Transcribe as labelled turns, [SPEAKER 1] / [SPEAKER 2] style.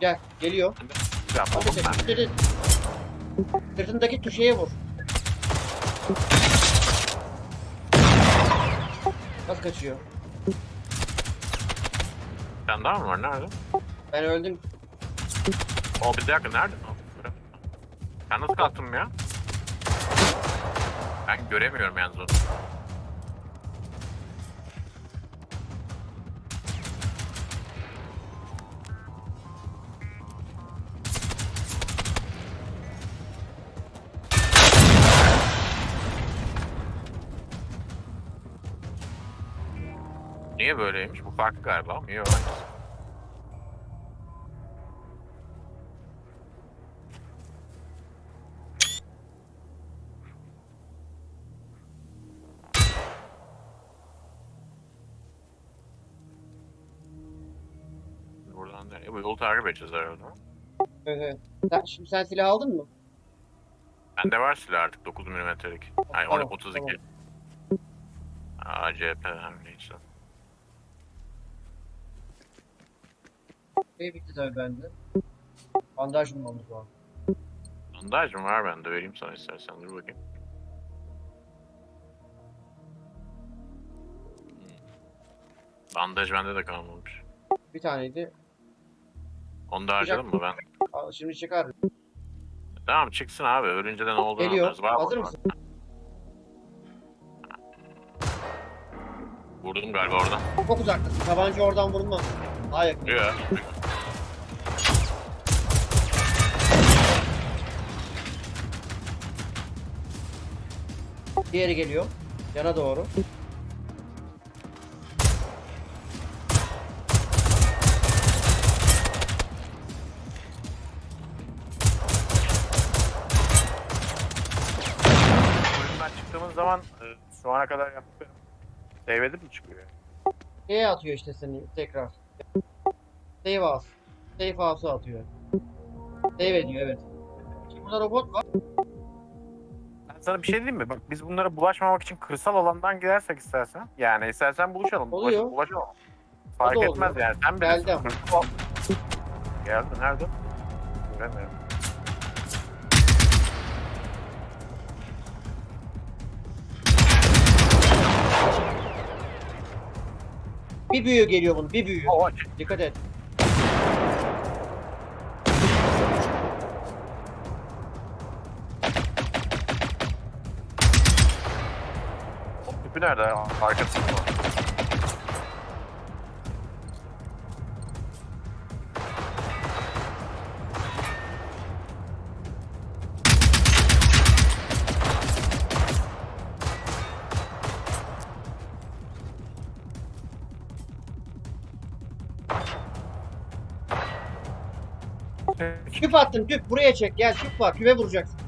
[SPEAKER 1] Gel, geliyor.
[SPEAKER 2] Ya buldum ben.
[SPEAKER 1] Sırtı- Sırtındaki tuşeye vur. Nasıl kaçıyor?
[SPEAKER 2] Sen daha mı var? Nerede?
[SPEAKER 1] Ben öldüm.
[SPEAKER 2] O bir dakika nerede? Ben nasıl kalktım ya? Ben göremiyorum yalnız onu. Niye böyleymiş? Bu farklı galiba. Niye öyle? Buradan nereye? Bu yolu takip edeceğiz herhalde.
[SPEAKER 1] Sen, şimdi sen silah aldın mı?
[SPEAKER 2] Bende var silah artık 9 milimetrelik. Hayır
[SPEAKER 1] Tamam,
[SPEAKER 2] 12 32.
[SPEAKER 1] tamam.
[SPEAKER 2] ACP her neyse.
[SPEAKER 1] Şey bitti tabii bende. Bandaj mı oldu bu an?
[SPEAKER 2] Bandajım var bende vereyim sana istersen dur bakayım. Bandaj bende de kalmamış.
[SPEAKER 1] Bir taneydi.
[SPEAKER 2] Onu da harcadım mı ben?
[SPEAKER 1] Al, Şimdi çıkar.
[SPEAKER 2] Tamam çıksın abi. Ölünce de ne olduğunu
[SPEAKER 1] Geliyor.
[SPEAKER 2] anlarız. Var mı
[SPEAKER 1] Hazır
[SPEAKER 2] orada?
[SPEAKER 1] mısın?
[SPEAKER 2] Vurdum galiba oradan.
[SPEAKER 1] Çok uzaktasın. Tabanca oradan vurulmaz. Daha yakın.
[SPEAKER 2] Yok.
[SPEAKER 1] Diğeri geliyor. Yana doğru.
[SPEAKER 2] Oyundan çıktığımız zaman e, şu ana kadar yaptıklarım save edip mi çıkıyor?
[SPEAKER 1] Şeye atıyor işte seni tekrar. Save house. Save house'a atıyor. Save ediyor evet. Şimdi burada robot var.
[SPEAKER 2] Ben sana bir şey diyeyim mi? Bak biz bunlara bulaşmamak için kırsal alandan gidersek istersen. Yani istersen buluşalım. Bulaş,
[SPEAKER 1] Oluyor.
[SPEAKER 2] bulaşalım. Fark etmez
[SPEAKER 1] oluyor.
[SPEAKER 2] yani. Sen bilirsin.
[SPEAKER 1] Geldim.
[SPEAKER 2] Geldi. Nerede? Göremiyorum.
[SPEAKER 1] Bir büyü geliyor bunun. Bir büyü.
[SPEAKER 2] O aç.
[SPEAKER 1] Dikkat et.
[SPEAKER 2] Tüpü nerede? Arkasında mı?
[SPEAKER 1] Küp attım küp. Buraya çek. Gel küp var. Küpe vuracaksın.